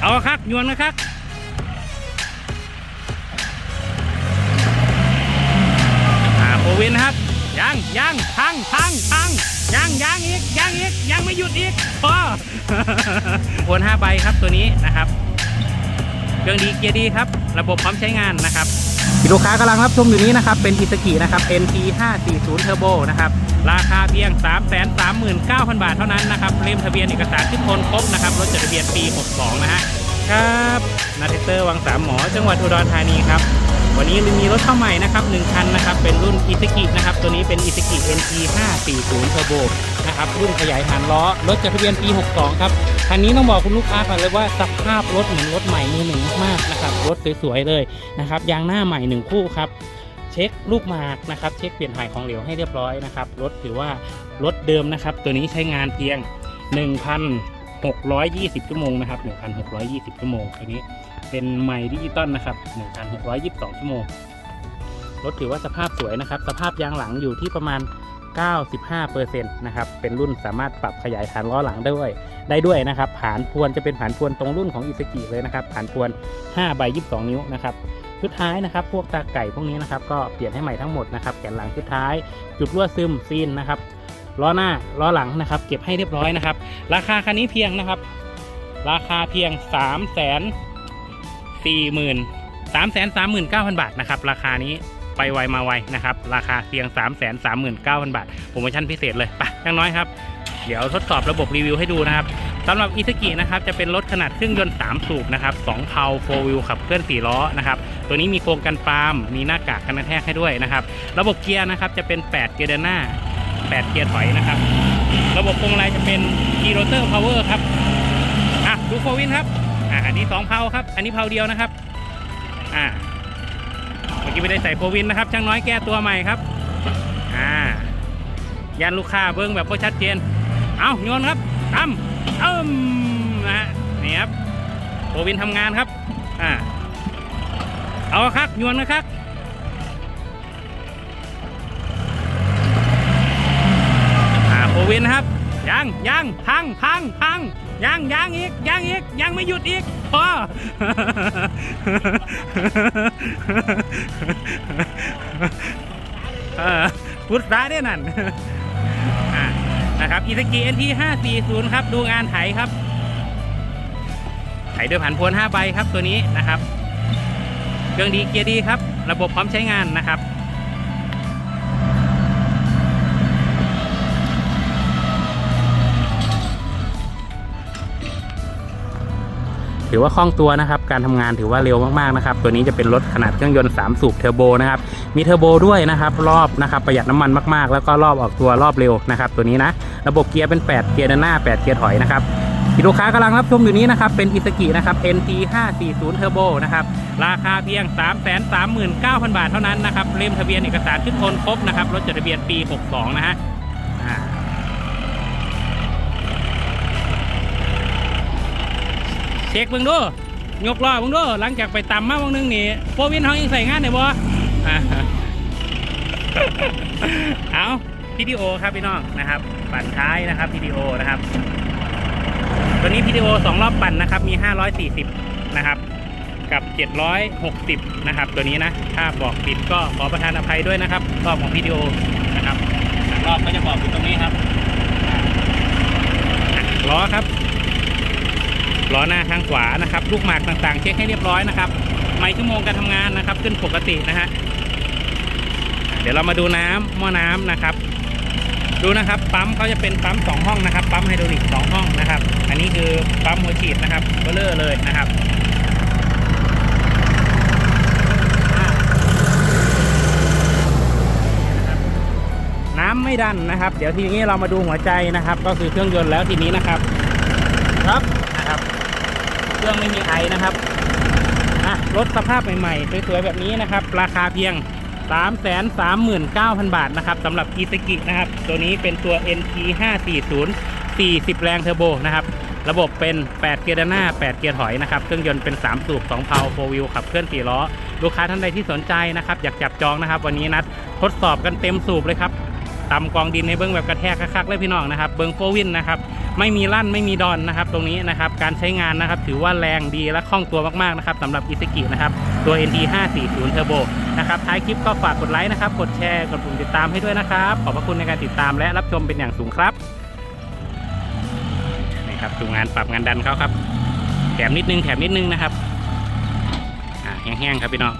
เอาครับยวนนะครับอ่าโควินนะครับยังยังพังพังพังยังยังอีกยังอีกยังไม่หยุดอีกพอโอนห้าใบครับตัวนี้นะครับ เครื่องดีเกียร์ดีครับ ระบบพร้อมใช้งานนะครับที่ ลูกค้ากำลังรับชมอยู่นี้นะครับ เป็นอิสกินะครับ NT 540 Turbo นะครับ ราคาเพียง 339,000 บาทเท่านั้นนะครับเล่มทะเบียนเอกสารทุกคนครบนะครับ รถจดทะเบียนปี 62 นะฮะ ครับ นาเทเตอร์วังสามหมอ จังหวัดอุดรธานีครับ วันนี้มีรถเข้าใหม่นะครับหนึ่งคันนะครับเป็นรุ่นอิสกินะครับตัวนี้เป็นอิสกิ NT 540 Turbo นะครับรุ่นขยายฐานล้อรถจดทะเบียนปี 62 ครับคันนี้ต้องบอกคุณลูกค้าก่อนเลยว่าสภาพรถเหมือนรถใหม่มือหนึ่งมากๆนะครับรถสวยๆเลยนะครับยางหน้าใหม่หนึ่งคู่ครับเช็คลูกหมากนะครับเช็คเปลี่ยนถ่ายของเหลวให้เรียบร้อยนะครับรถถือว่ารถเดิมนะครับตัวนี้ใช้งานเพียง 620 ชั่วโมงนะครับ1,620 ชั่วโมงตัวนี้เป็นไมค์ดิจิตอลนะครับ1,622 ชั่วโมงรถถือว่าสภาพสวยนะครับ สภาพยางหลังอยู่ที่ประมาณ 95%นะครับ เป็นรุ่นสามารถปรับขยายฐานล้อหลังได้ด้วย ได้ด้วยนะครับ ผานพวนจะเป็นผานพวนตรงรุ่นของอิสกิเลยนะครับ ผานพวน5ใบ22 นิ้วนะครับ ชุดท้ายนะครับ พวกตาไก่พวกนี้นะครับ ก็เปลี่ยนให้ใหม่ทั้งหมดนะครับ แกนหลังชุดท้าย จุดรั่วซึมซีนนะครับ ล้อหน้าล้อหลังนะครับ เก็บให้เรียบร้อยนะครับ ราคาคันนี้เพียงนะครับ ราคาเพียง3 0 0 0 0สี่หมื่นสามแสนสามหมื่นเก้าพันบาทนะครับ ราคานี้ไปไวมาไวนะครับ ราคาเพียง3ามแสนสามหมื่นเก้าพันบาทโปรโมชั่นพิเศษเลยไปยังน้อยครับ เดี๋ยวทดสอบระบบรีวิวให้ดูนะครับสำหรับอิ z กินะครับจะเป็นรถขนาดเครื่องยนต์ 3 สูบนะครับ2เพาโฟวิลขับเคลื่อน 4 ล้อนะครับตัวนี้มีโครงกันปาล์มมีหน้ากากกันกระแทกให้ด้วยนะครับ ระบบเกียร์นะครับจะเป็น 8 เกียร์เดินหน้า 8 เกียร์ถอยนะครับ ระบบพวงมาลัยจะเป็นกีโรเตอร์พาวเวอร์ครับ อะ ดูโฟวินครับ อะ อันนี้ 2 เพาครับ อันนี้เพาเดียวนะครับ อ่าเมื่อกี้ไม่ได้ใส่โฟวินนะครับ ช่างน้อยแก้ตัวใหม่ครับ อ่า ยันลูกค้าเบิ้งแบบว่ชัดเจน เอาโยนครับทำเอิ่มนะฮะ นี่ครับโฟวินทำงานครับ อ่า เอาครับโยนนะครับ วินครับ ยังยังพังพังพังยังยังอีกยังอีกยังไม่หยุดอีกพอพุทธร้ายได้นั่นนะครับอีสกี NT 540ครับ ดูงานไถครับไถด้วยผันพวน5ใบครับตัวนี้นะครับ เครื่องดีเกียร์ดีครับ ระบบพร้อมใช้งานนะครับ ถือว่าคล่องตัวนะครับ การทำงานถือว่าเร็วมากๆนะครับ ตัวนี้จะเป็นรถขนาดเครื่องยนต์ 3 สูบเทอร์โบนะครับ มีเทอร์โบด้วยนะครับ รอบนะครับประหยัดน้ำมันมากๆ แล้วก็รอบออกตัวรอบเร็วนะครับ ตัวนี้นะ ระบบเกียร์เป็น 8 เกียร์ด้านหน้า 8 เกียร์ถอยนะครับที่ลูกค้ากำลังรับชมอยู่นี้นะครับ เป็นอิสกินะครับ NT 540 Turbo นะครับ ราคาเพียง 339,000 บาทเท่านั้นนะครับ เล่มทะเบียนเอกสารทุกคนครบนะครับ รถจดทะเบียนปี 62 นะฮะอ่า เช็คเบิ่งดูยกล้อเบิ่งดูหลังจากไปต่ำมาวันนึงนี่โฟวินเขายังใส่งานได้บ่อ่าเอาพีดีโอครับพี่น้องนะครับปั่นท้ายนะครับพีดีโอนะครับตัวนี้พีดีโอสองรอบปั่นนะครับมี 540 นะครับ กับ 760 นะครับ ตัวนี้นะ ถ้าบอกผิดก็ขอประทานอภัยด้วยนะครับรอบของพีดีโอนะครับรอบก็จะบอกอยู่ตรงนี้ครับล้อครับ ล้อหน้าทางขวานะครับ ลูกหมากต่างๆ เช็คให้เรียบร้อยนะครับ ไม่ชั่วโมงการทำงานนะครับ ขึ้นปกตินะฮะ เดี๋ยวเรามาดูน้ำหม้อน้ำนะครับ ดูนะครับปั๊มเขาจะเป็นปั๊มสองห้องนะครับ ปั๊มไฮดรอลิกสองห้องนะครับ อันนี้คือปั๊มหัวฉีดนะครับเบลเลอร์เลยนะครับอ่านะครับน้ำไม่ดันนะครับ เดี๋ยวทีนี้เรามาดูหัวใจนะครับ ก็คือเครื่องยนต์แล้วทีนี้นะครับ ครับนะครับ เครื่องไม่มีไอนะครับอะรถสภาพใหม่ๆสวยๆแบบนี้นะครับ ราคาเพียง 339,000 บาทนะครับสำหรับอีสกินะครับ ตัวนี้เป็นตัว NT 540 40 แรงเทอร์โบนะครับ ระบบเป็น 8 เกียร์ด้านหน้า 8 เกียร์ถอยนะครับ เครื่องยนต์เป็น 3 สูบ 2 เพา4วิวขับเคลื่อน 4 ล้อ ลูกค้าท่านใดที่สนใจนะครับ อยากจับจองนะครับ วันนี้นัดทดสอบกันเต็มสูบเลยครับ ตำกองดินในเบิ้องแบบกระแทกคักๆเลยพี่น้องนะครับ เบิ้องโฟวินนะครับไม่มีลั่นไม่มีดอนนะครับ ตรงนี้นะครับการใช้งานนะครับถือว่าแรงดีและคล่องตัวมากๆนะครับสำหรับอิสกินะครับตัว NT 540 Turbo นะครับท้ายคลิปก็ฝากกดไลค์นะครับ กดแชร์กดปุ่มติดตามให้ด้วยนะครับ ขอบพระคุณในการติดตามและรับชมเป็นอย่างสูงครับนี่ครับดูงานปรับงานดันเขาครับแถมนิดนึงแถมนิดนึงนะครับอ่าแห้งๆครับพี่น้อง